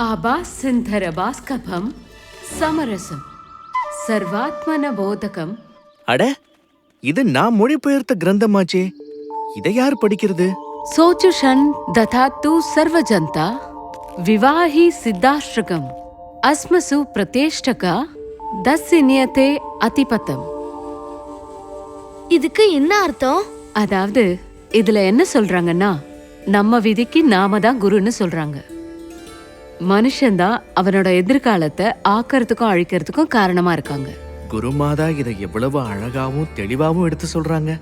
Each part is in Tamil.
ஆபாசிந்தரபாஸ்கபம் சமரசம் சர்வாத்மன போதகம் அட இது நான் மொழிபெயர்த்த கிரந்தமாச்சே. இதை யார் படிக்கிறது? சோச்சுஷன் ததாத்து சர்வஜந்தா விவாஹி சித்தாஷ்டகம் அஸ்மசு பிரதேஷ்டகா தஸ்ஸினியத்தே அதிபதம் இதுக்கு என்ன அர்த்தம்? அதாவது இதுல என்ன சொல்றாங்கன்னா நம்ம விதிக்கு நாம தான் குருன்னு சொல்றாங்க. மனுஷன்தான் அவனோட எதிர்காலத்தை ஆக்கறதுக்கும் அழிக்கிறதுக்கும் காரணமா இருக்காங்க. குருமாதா இதை எவ்வளவு அழகாவும் தெளிவாவும் எடுத்து சொல்றாங்க.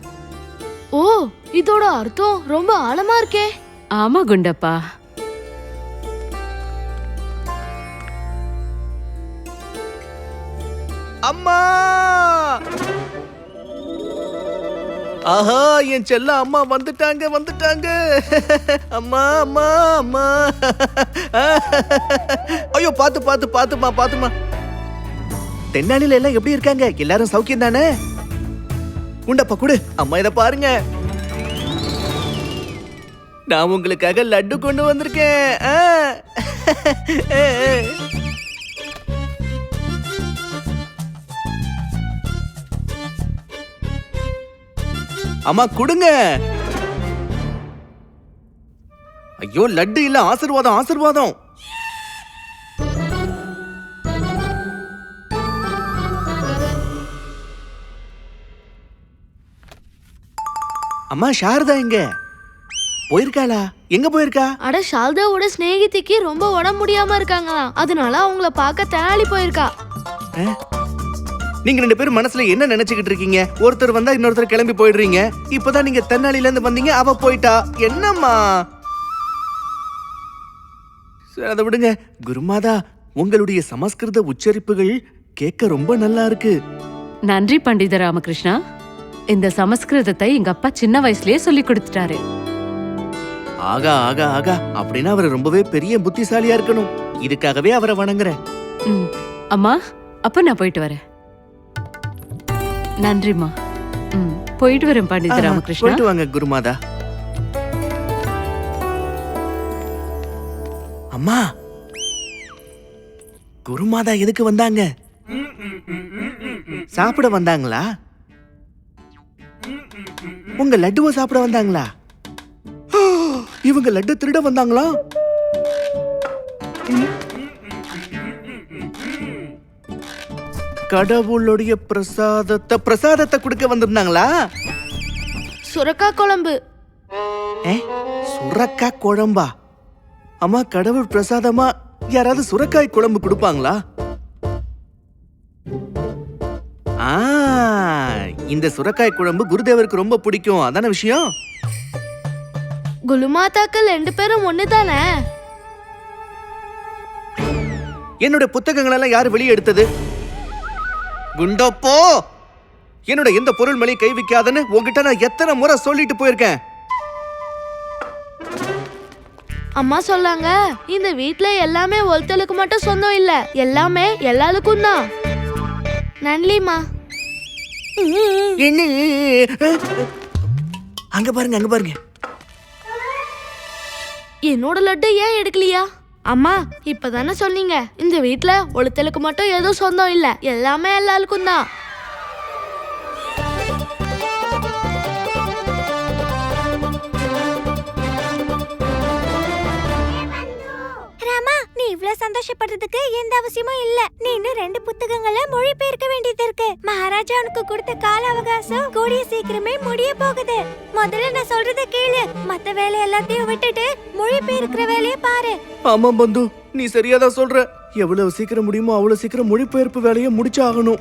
ஓ இதோட அர்த்தம் ரொம்ப ஆழமா இருக்கே. ஆமா குண்டப்பா. அம்மா! ஆஹா என் செல்ல அம்மா வந்துட்டாங்க வந்துட்டாங்க. அம்மா அம்மா அம்மா. ஐயோ பார்த்து பார்த்து பார்த்துமா பார்த்துமா தென்னாலில எல்லாம் எப்படி இருக்காங்க? எல்லாரும் சௌக்கியம் தானே? உண்டப்பா கொடு. அம்மா இதை பாருங்க. நான் உங்களுக்காக லட்டு கொண்டு வந்திருக்கேன். அம்மா கொடுங்க. ஐயோ லட்டு இல்ல ஆசீர்வாதம் ஆசீர்வாதம். அம்மா சாரதா எங்க? போயிருக்காளா? எங்க போயிருக்கா? அட ஷால்தாவோட சிநேகிதிக்கு ரொம்ப உடம்பு முடியாம இருக்காங்களாம். அதனால அவங்கள பார்க்க தெனாலி போயிருக்கா. நீங்க ரெண்டு பேரும் மனசுல என்ன நினைச்சுக்கிட்டு இருக்கீங்க? ஒருத்தர் வந்தா இன்னொருத்தர் கிளம்பி போயிடுறீங்க. இப்பதான் நீங்க தென்னாலில இருந்து வந்தீங்க அவ போயிட்டா? என்னம்மா? சரி, அதை விடுங்க. குருமாதா உங்களுடைய சமஸ்கிருத உச்சரிப்புகள் கேட்க ரொம்ப நல்லா இருக்கு. நன்றி பண்டித ராமகிருஷ்ணா. இந்த சமஸ்கிருதத்தை எங்க அப்பா சின்ன வயசுலயே சொல்லி கொடுத்துட்டாரு. ஆகா ஆகா ஆகா. அப்படின்னா அவர் ரொம்பவே பெரிய புத்திசாலியா இருக்கணும். இதுக்காகவே அவரை வணங்குறேன். ம். அம்மா அப்ப நான் போயிட்டு வரேன். நன்றிம்மா. ம் போயிட்டு வரேன் பண்டித ராமகிருஷ்ணா. போயிட்டு வாங்க குருமாதா. அம்மா குருமாதா எதுக்கு வந்தாங்க? சாப்பிட வந்தாங்களா? உங்க லட்டுவை சாப்பிட வந்தாங்களா? இவங்க லட்டு திருட வந்தாங்களா? கடவுளுடைய பிரசாதத்தை பிரசாதத்தை கொடுக்க வந்திருந்தாங்களா? சுரக்கா குழம்பு. சுரக்கா குழம்பா? அம்மா கடவுள் பிரசாதமா யாராவது சுரக்காய் குழம்பு கொடுப்பாங்களா? ஆ இந்த சுரக்காய் குழம்பு குருதேவருக்கு ரொம்ப பிடிக்கும். அதான விஷயம்? குலுமாத்தாக்கள் ரெண்டு பேரும் ஒண்ணு தானே என்னோட புத்தகங்கள் எல்லாம் யார் வெளியே எடுத்தது? குண்டப்போ என்னோட எந்த பொருள் மேலேயும் கை வைக்காதன்னு உங்ககிட்ட நான் எத்தனை முறை சொல்லிட்டு போயிருக்கேன். அம்மா சொல்லாங்க இந்த வீட்ல எல்லாமே ஒருத்தலுக்கு மட்டும் சொந்தம் இல்ல எல்லாமே எல்லாருக்கும் தான். நன்றிம்மா. என்ன? அங்க பாருங்க அங்க பாருங்க. என்னோட லட்டு ஏன் எடுக்கலையா? அம்மா இப்பதானே சொன்னீங்க. இந்த வீட்ல ஒழுத்தலுக்கு மட்டும் எதுவும் சொந்தம் இல்ல. எல்லாமே எல்லாருக்கும் தான். ராமா நீ இவ்ளோ சந்தோஷப்படுறதுக்கு எந்த அவசியமும் இல்ல. நீ இன்னும் ரெண்டு புத்தகங்களை மொழிபெயர்க்க வேண்டியது இருக்கு. மகாராஜா உனக்கு கொடுத்த கால அவகாசம் கூடிய சீக்கிரமே முடிய போகுது. முதல்ல நான் சொல்றத கேளு. மத்த வேலை எல்லாத்தையும் விட்டுட்டு மொழிபெயர்க்கிற வேலையை ஆமா பந்து நீ சரியாதான் சொல்ற? எவ்வளவு சீக்கிரம் முடியுமோ அவ்வளவு சீக்கிரம் மொழிபெயர்ப்பு வேலையை முடிச்சாகணும்.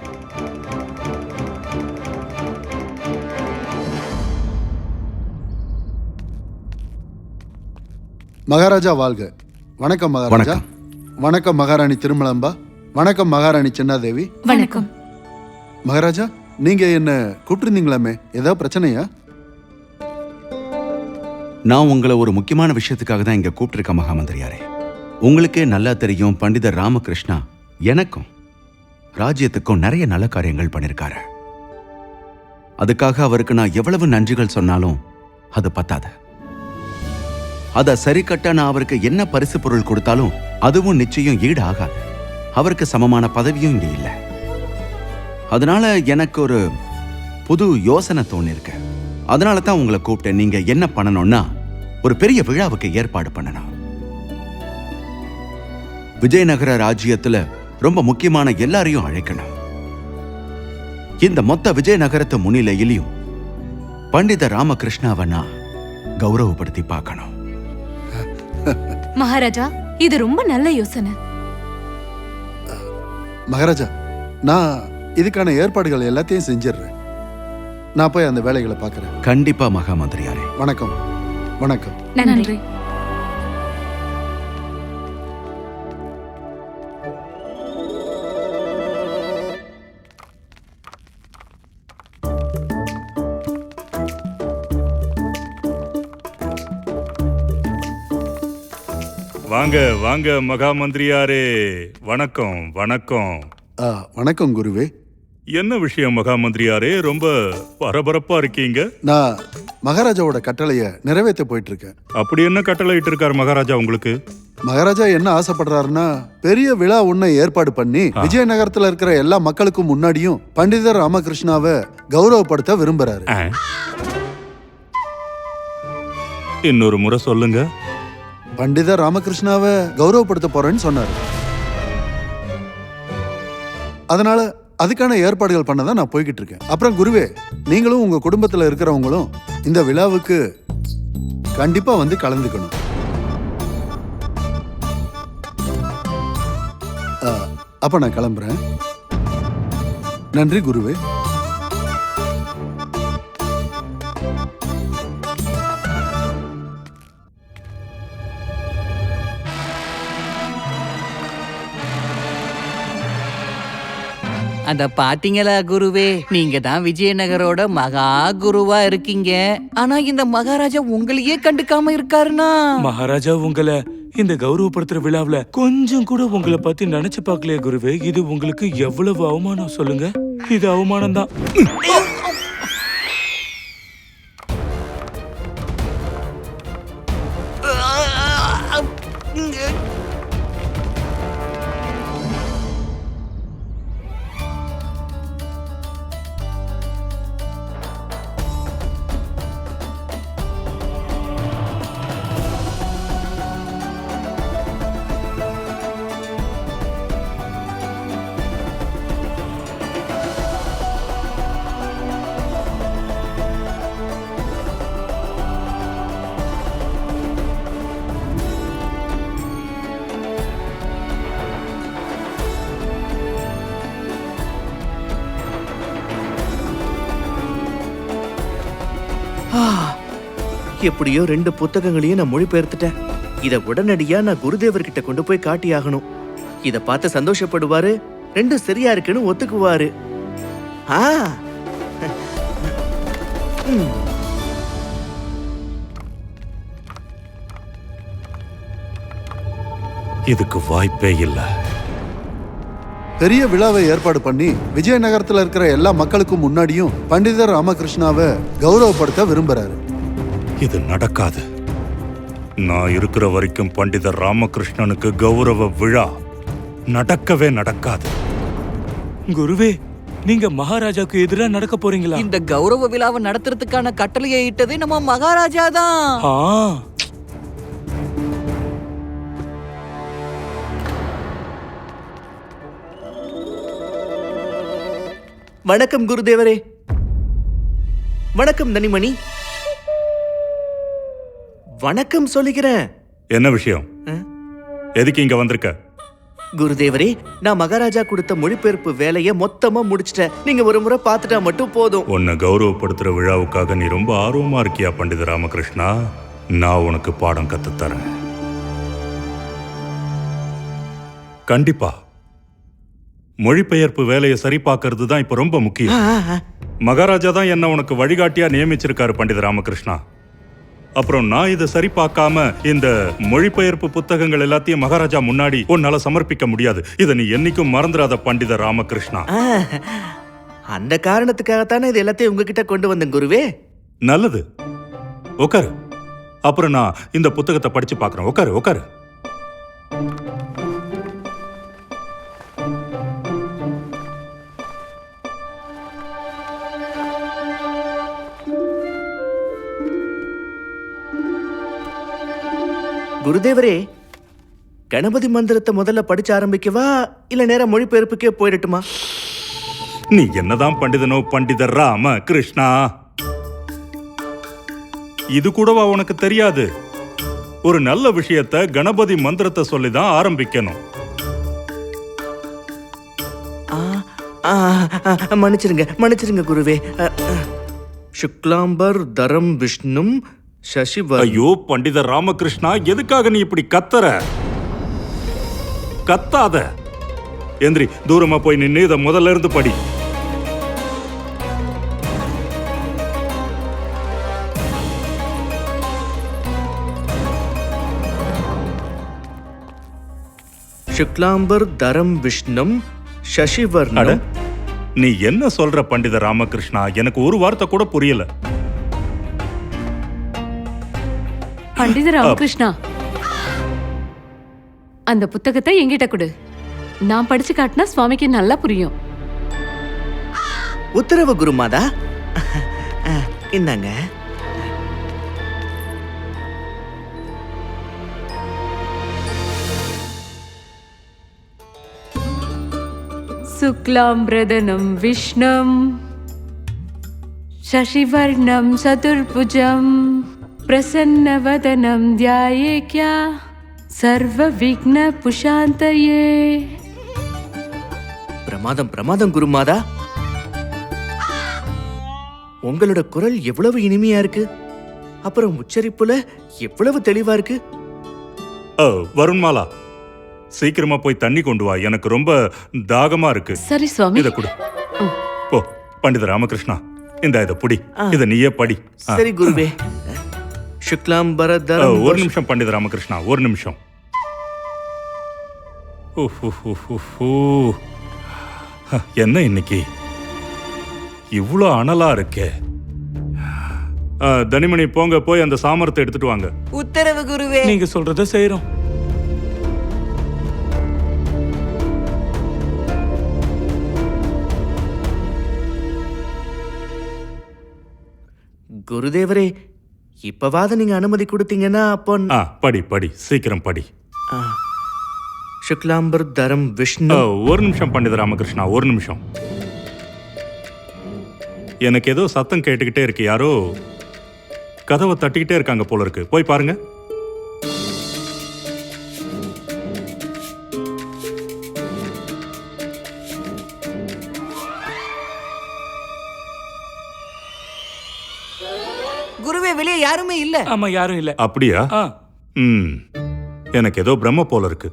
மகாராஜா வாழ்க. வணக்கம் மகாராஜா. வணக்கம் மகாராணி திருமலம்பா. வணக்கம் மகாராணி சின்னாதேவி. வணக்கம். மகாராஜா நீங்க என்ன கூப்பிட்டுருந்தீங்களாமே? ஏதாவது பிரச்சனையா? நான் உங்களை ஒரு முக்கியமான விஷயத்துக்காக தான் இங்க கூப்பிட்டிருக்கேன் மகாமந்திரியாரே. உங்களுக்கே நல்லா தெரியும் பண்டிதர் ராமகிருஷ்ணா எனக்கும் ராஜ்யத்துக்கும் நிறைய நல்ல காரியங்கள் பண்ணிருக்காரு. அதுக்காக அவருக்கு நான் எவ்வளவு நன்றிகள் சொன்னாலும் அது பத்தாது. அத சரி கட்ட நான் அவருக்கு என்ன பரிசு பொருள் கொடுத்தாலும் அதுவும் நிச்சயம் ஈடு ஆகாது அவருக்கு சமமான பதவியும் இங்க இல்லை. அதனால எனக்கு ஒரு புது யோசனை தோணிருக்கு. அதனால தான் உங்களை கூப்பிட்டேன். நீங்க என்ன பண்ணணும்னா ஒரு பெரிய விழாவுக்கு ஏற்பாடு பண்ணணும். விஜயநகர ராஜ்யத்துல ரொம்ப முக்கியமான எல்லாரையும் அழைக்கணும். இந்த மொத்த விஜயநகரத்து முன்னிலையிலையும் பண்டித ராமகிருஷ்ணாவை நான் கௌரவப்படுத்தி பார்க்கணும். மகாராஜா இது ரொம்ப நல்ல யோசனை. மகாராஜா நான் இதுக்கான ஏற்பாடுகள் எல்லாத்தையும் செஞ்சிடுறேன். நான் போய் அந்த வேலைகளை பார்க்குறேன். கண்டிப்பா மகாமந்திரியாரே. வணக்கம். வணக்கம். நன்றி. வாங்க வாங்க மகா மந்திரியாரே வணக்கம் வணக்கம். ஆ, வணக்கம் குருவே. என்ன விஷயம் மகா மந்திரியாரே ரொம்ப பரபரப்பா இருக்கீங்க. நான் மகாராஜாவோட கட்டளையை நிறைவேற்ற போயிட்டு இருக்கேன் அப்படி என்ன கட்டளை இட்டு இருக்கார் மகாராஜா உங்களுக்கு? மகாராஜா என்ன ஆசைப்படுறாருன்னா பெரிய விழா ஒன்றை ஏற்பாடு பண்ணி விஜயநகரத்துல இருக்கிற எல்லா மக்களுக்கும் முன்னாடியும் பண்டிதர் ராமகிருஷ்ணாவை கௌரவப்படுத்த விரும்புறாரு. ஆ? இன்னொரு முறை சொல்லுங்க. பண்டித ராமகிருஷ்ணாவை கௌரவப்படுத்த போறேன்னு சொன்னார். அதனால அதுக்கான ஏற்பாடுகள் பண்ண தான் நான் போய்கிட்டு இருக்கேன். அப்புறம் குருவே நீங்களும் உங்க குடும்பத்துல இருக்கிறவங்களும் இந்த விழாவுக்கு கண்டிப்பா வந்து கலந்துக்கணும். அப்ப நான் கிளம்புறேன். நன்றி குருவே. அத பாத்தீங்களா குருவே? நீங்க தான் விஜயநகரோட மகா குருவா இருக்கீங்க. ஆனா இந்த மகாராஜா உங்களையே கண்டுக்காம இருக்காருனா? மகாராஜா உங்களை இந்த கௌரவப்படுத்துற விழாவுல கொஞ்சம் கூட உங்களை பத்தி நினைச்சு பார்க்கலையே குருவே. இது உங்களுக்கு எவ்வளவு அவமானம் சொல்லுங்க? இது அவமானம் தான் எப்படியோ ரெண்டு புத்தகங்களையும் நான் மொழிபெயர்த்துட்டேன். இத உடனடியா நான் குருதேவர்கிட்ட கொண்டு போய் காட்டியாகணும். இத பார்த்து சந்தோஷப்படுவாரு ரெண்டும் சரியா இருக்குன்னு ஒத்துக்குவாரு. ஆ. இதுக்கு வாய்ப்பே இல்லை. பெரிய விழாவை ஏற்பாடு பண்ணி விஜயநகரத்துல இருக்கிற எல்லா மக்களுக்கும் முன்னாடியும் பண்டிதர் ராமகிருஷ்ணாவை கௌரவப்படுத்த விரும்புறாரு. இது நடக்காது. நான் இருக்கிற வரைக்கும் பண்டிதர் ராமகிருஷ்ணனுக்கு கௌரவ விழா நடக்கவே நடக்காது. குருவே நீங்க மகாராஜாக்கு எதிரா நடக்க போறீங்களா? இந்த கௌரவ விழாவை நடத்துறதுக்கான கட்டளையை இட்டதே நம்ம மகாராஜா தான். ஆ. வணக்கம் குருதேவரே. வணக்கம் தனிமணி. வணக்கம் சொல்லிக்கிறேன். என்ன விஷயம்? எதுக்கு இங்க வந்திருக்க? குருதேவரே நான் மகாராஜா கொடுத்த மொழிபெயர்ப்பு வேலையை மொத்தமா முடிச்சிட்டேன். நீங்க ஒரு முறை பார்த்துட்டா மட்டும் போதும். உன்னை கௌரவப்படுத்துற விழாவுக்காக நீ ரொம்ப ஆர்வமா இருக்கியா பண்டித ராமகிருஷ்ணா? நான் உனக்கு பாடம் கத்துத் தரேன் கண்டிப்பா. மொழிபெயர்ப்பு வேலையை சரி பார்க்கறது தான் இப்ப ரொம்ப முக்கியம். மகாராஜா தான் என்ன உனக்கு வழிகாட்டியா நியமிச்சிருக்காரு பண்டித ராமகிருஷ்ணா. அப்புறம் நான் இதை சரி பார்க்காம இந்த மொழிபெயர்ப்பு புத்தகங்கள் எல்லாத்தையும் மகாராஜா முன்னாடி உன்னால சமர்ப்பிக்க முடியாது. இதை நீ என்னைக்கும் மறந்துடாத பண்டித ராமகிருஷ்ணா. அந்த காரணத்துக்காகத்தானே இது எல்லாத்தையும் உங்ககிட்ட கொண்டு வந்தேன் குருவே. நல்லது. உட்காரு அப்புறம் நான் இந்த புத்தகத்தை படிச்சு பார்க்கறேன். உட்காரு உட்காரு குருதேவரே கணபதி மந்திரத்தை முதல்ல படிச்சு ஆரம்பிக்கவா? இல்ல நேரா மொழிபெயர்ப்புக்கே போயிடட்டுமா? நீ என்னதான் பண்டிதனோ பண்டிதர் ராம கிருஷ்ணா. இது கூடவா உனக்கு தெரியாது? ஒரு நல்ல விஷயத்த கணபதி மந்திரத்தை சொல்லி தான் ஆரம்பிக்கணும். ஆ, ஆ, ஆ, மன்னிச்சிருங்க மன்னிச்சிருங்க குருவே. சுக்லாம்பர் தரம் விஷ்ணும் சசிவர் ஐயோ பண்டிதர் ராமகிருஷ்ணா எதுக்காக நீ இப்படி கத்தற? கத்தாத. எந்திரி தூரமா போய் நின்னு இத முதல்ல இருந்து படி. சுக்லாம்பர் தரம் விஷ்ணும் சசிவர்ணம். நீ என்ன சொல்ற பண்டிதர் ராமகிருஷ்ணா? எனக்கு ஒரு வார்த்தை கூட புரியல. பண்டித ராமகிருஷ்ணா அந்த புத்தகத்தை என்கிட்ட கொடு நான் படிச்சு காட்டினா சுவாமிக்கு நல்லா புரியும் உத்தரவு குருமாதா அ, இந்தாங்க शुक्लाम्रदनं विष्णुं शशिवर्णं चतुर्भुजं प्रसन्नवदनं ध्यायेक्या सर्वविघ्नपुशान्तये பிரமாதம் பிரமாதம் குருமாதா உங்களோட குரல் எவ்வளவு இனிமையா இருக்கு அப்புறம் உச்சரிப்புல எவ்வளவு தெளிவா இருக்கு ஓ, வருண்மாலா சீக்கிரமா போய் தண்ணி கொண்டு வா எனக்கு ரொம்ப தாகமா இருக்கு சரி சுவாமி இத கொடு போ பண்டித ராமகிருஷ்ணா இந்த இத புடி இத நீயே படி ஆ. சரி குருவே சுக்லாம்பர ஓ, தரம் ஒரு நிமிஷம் பண்டித ராமகிருஷ்ணா ஒரு நிமிஷம் என்ன இன்னைக்கு? இவ்வளோ அனலா இருக்கே. தனிமணி போங்க போய் அந்த சாமரத்தை எடுத்துட்டு வாங்க. உத்தரவு குருவே. நீங்க சொல்றத செய்யறோம் குருதேவரே இப்பவாத நீங்க அனுமதி கொடுத்தீங்கன்னா அப்போ ஆ படி படி. சீக்கிரம் படி. சுக்லாம்பர் தரம் விஷ்ணு. ஒரு நிமிஷம் பண்டித ராமகிருஷ்ணா ஒரு நிமிஷம். எனக்கு ஏதோ சத்தம் கேட்டுக்கிட்டே இருக்கு யாரோ. கதவை தட்டிக்கிட்டே இருக்காங்க போல இருக்கு. போய் பாருங்க. யாருமே இல்ல. ஆமா யாரும் இல்ல. அப்படியா? ஆ. ம். எனக்கு ஏதோ பிரம்ம போல இருக்கு.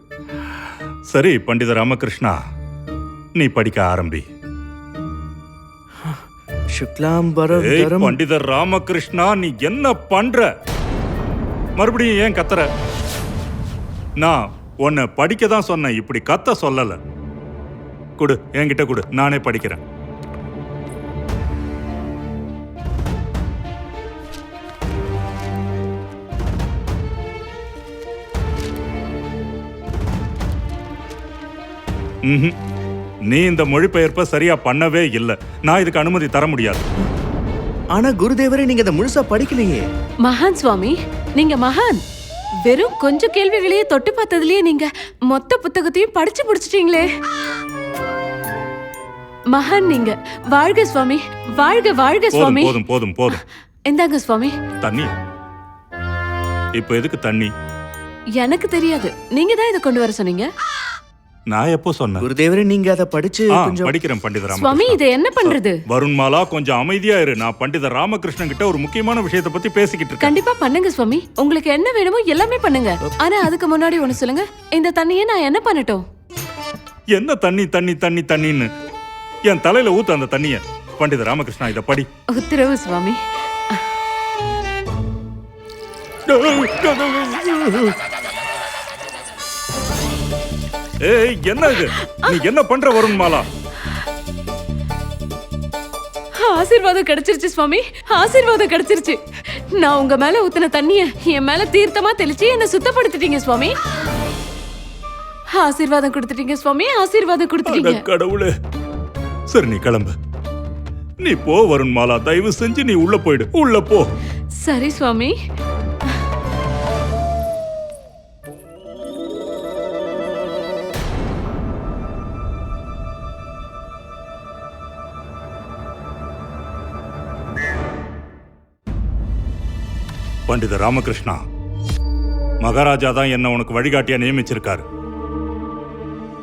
சரி பண்டித ராமகிருஷ்ணா நீ படிக்க ஆரம்பி. சுக்லாம்பர ஏய் தரம். பண்டிதர் ராமகிருஷ்ணா நீ என்ன பண்ற? மறுபடியும் ஏன் கத்துற? நான் உன்னை படிக்க தான் சொன்னேன் இப்படி கத்த சொல்லல. கொடு என்கிட்ட கொடு நானே படிக்கிறேன். நீ இந்த மொழிபெயர்ப்பை சரியா பண்ணவே இல்லை. நான் இதுக்கு அனுமதி தர முடியாது. ஆனா குருதேவரே நீங்க அதை முழுசா படிக்கலையே. மகான் சுவாமி நீங்க மகான். வெறும் கொஞ்சம் கேள்விகளையே தொட்டு பார்த்ததுலயே நீங்க மொத்த புத்தகத்தையும் படிச்சு முடிச்சிட்டீங்களே. மகான் நீங்க. வாழ்க சுவாமி வாழ்க வாழ்க போதும் சுவாமி. போதும் போதும் போதும். இந்தாங்க சுவாமி. தண்ணி. இப்போ எதுக்கு தண்ணி? எனக்கு தெரியாது. நீங்க தான் இதை கொண்டு வர சொன்னீங்க? நான் எப்போ சொன்னேன்? குருதேவரே நீங்க அதை படிச்சு ஆ, கொஞ்சம் படிக்கிறேன் பண்டித சுவாமி ராமகிருஷ்ணன் இதை என்ன பண்றது? வருண்மாலா கொஞ்சம் அமைதியா இரு. நான் பண்டித ராமகிருஷ்ணன் கிட்ட ஒரு முக்கியமான விஷயத்தை பத்தி பேசிக்கிட்டு இருக்கேன். கண்டிப்பா பண்ணுங்க சுவாமி. உங்களுக்கு என்ன வேணுமோ எல்லாமே பண்ணுங்க. ஆனா அதுக்கு முன்னாடி ஒண்ணு சொல்லுங்க. இந்த தண்ணியை நான் என்ன பண்ணட்டும்? என்ன தண்ணி தண்ணி தண்ணி தண்ணின்னு? என் தலையில ஊத்து அந்த தண்ணிய. பண்டித ராமகிருஷ்ணா இத படி. உத்தரவு சுவாமி. ஏய் என்ன இது? நீ என்ன பண்ற வருண்மாலா ஆசீர்வாதம் கிடைச்சிருச்சு சுவாமி. ஆசீர்வாதம் கிடைச்சிருச்சு. நான் உங்க மேல ஊத்தின தண்ணிய என் மேல தீர்த்தமா தெளிச்சு என்ன சுத்தப்படுத்திட்டீங்க சுவாமி. ஆசீர்வாதம் கொடுத்துட்டீங்க சுவாமி. ஆசீர்வாதம் கொடுத்துட்டீங்க. கடவுளே. சரி நீ கிளம்பு. நீ போ வருண்மாலா தயவு செஞ்சு நீ உள்ள போயிடு. உள்ள போ. சரி சுவாமி. பண்டித ராமகிருஷ்ணா. மகாராஜா தான் என்ன உனக்கு வழிகாட்டியா நியமிச்சிருக்காரு.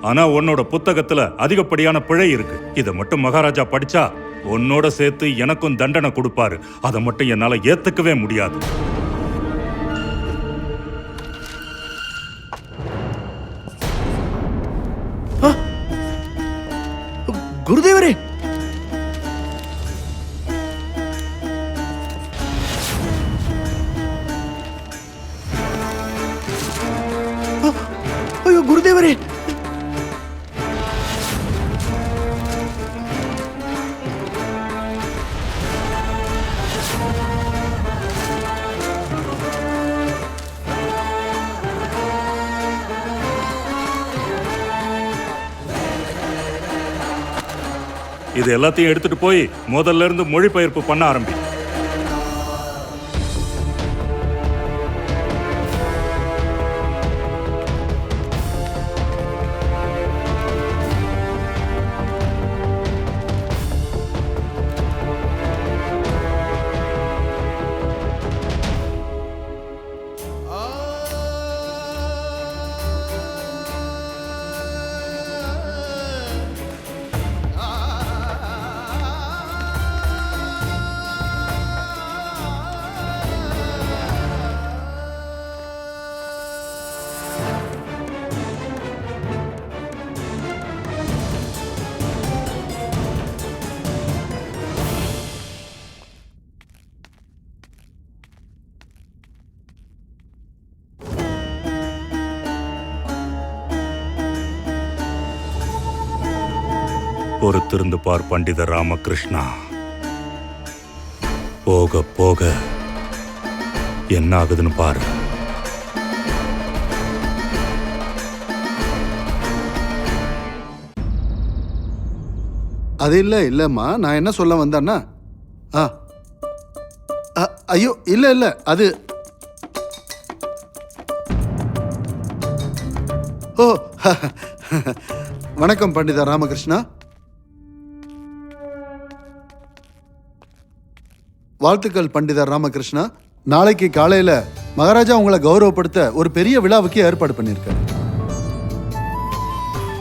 ஆனா உன்னோட புத்தகத்துல அதிகப்படியான பிழை இருக்கு. இதை மட்டும் மகாராஜா படிச்சா உன்னோட சேர்த்து எனக்கும் தண்டனை கொடுப்பாரு. அதை மட்டும் என்னால ஏத்துக்கவே முடியாது. குருதேவரே! இது எல்லாத்தையும் எடுத்துட்டு போய் முதல்ல இருந்து மொழிபெயர்ப்பு பண்ண ஆரம்பி பொறுத்திருந்து பார் பண்டித ராமகிருஷ்ணா. போக போக என்ன ஆகுதுன்னு பாரு. அது இல்லை இல்லைம்மா. நான் என்ன சொல்ல வந்தேன்னா ஆ. ஐயோ இல்லை இல்லை அது. ஓ வணக்கம் பண்டிதா ராமகிருஷ்ணா. வாழ்த்துக்கள் பண்டிதர் ராமகிருஷ்ணா. நாளைக்கு காலையில மகாராஜா உங்களை கௌரவப்படுத்த ஒரு பெரிய விழாவுக்கு ஏற்பாடு பண்ணியிருக்காரு.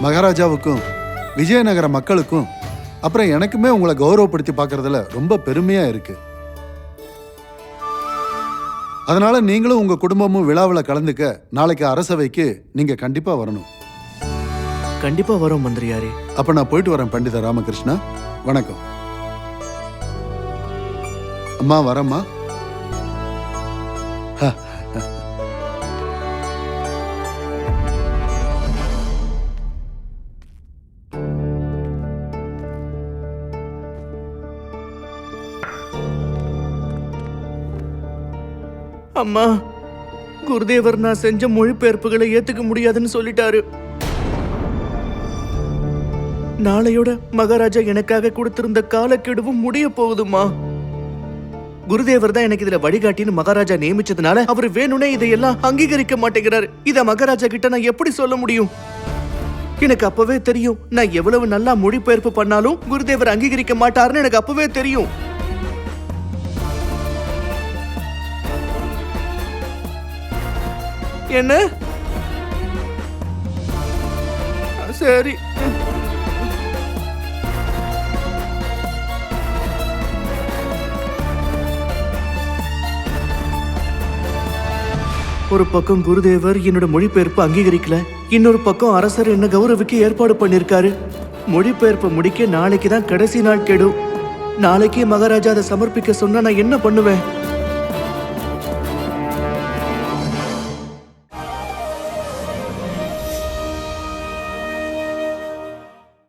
மகாராஜாவுக்கும் விஜயநகர மக்களுக்கும் அப்புறம் எனக்குமே உங்களை கௌரவப்படுத்தி பார்க்கறதுல ரொம்ப பெருமையா இருக்கு. அதனால நீங்களும் உங்க குடும்பமும் விழாவில் கலந்துக்க நாளைக்கு அரசவைக்கு நீங்க கண்டிப்பா வரணும். கண்டிப்பா வரோம் மந்திரியாரே. அப்ப நான் போயிட்டு வரேன் பண்டித ராமகிருஷ்ணா. வணக்கம். அம்மா வரேம்மா. ஹ, அம்மா குருதேவர் நான் செஞ்ச மொழிபெயர்ப்புகளை ஏத்துக்க முடியாதுன்னு சொல்லிட்டாரு. நாளையோட மகாராஜா எனக்காக கொடுத்திருந்த காலக்கெடுவும் முடிய போகுதுமா குருதேவர் தான் எனக்கு இதுல வழிகாட்டின்னு மகாராஜா நியமிச்சதுனால அவர் வேணும்னே இதையெல்லாம் அங்கீகரிக்க மாட்டேங்கிறாரு. இத மகாராஜா கிட்ட நான் எப்படி சொல்ல முடியும்? எனக்கு அப்பவே தெரியும். நான் எவ்வளவு நல்லா மொழிபெயர்ப்பு பண்ணாலும் குருதேவர் அங்கீகரிக்க மாட்டாருன்னு எனக்கு அப்பவே தெரியும். என்ன? சரி. ஒரு பக்கம் குருதேவர் என்னோட மொழிபெயர்ப்பு அங்கீகரிக்கல இன்னொரு பக்கம் அரசர் என்ன கௌரவிக்க ஏற்பாடு பண்ணிருக்காரு. மொழிபெயர்ப்பு முடிக்க நாளைக்கு தான் கடைசி நாள் கெடும் நாளைக்கே மகாராஜா அதை சமர்ப்பிக்க சொன்னா நான் என்ன பண்ணுவேன்?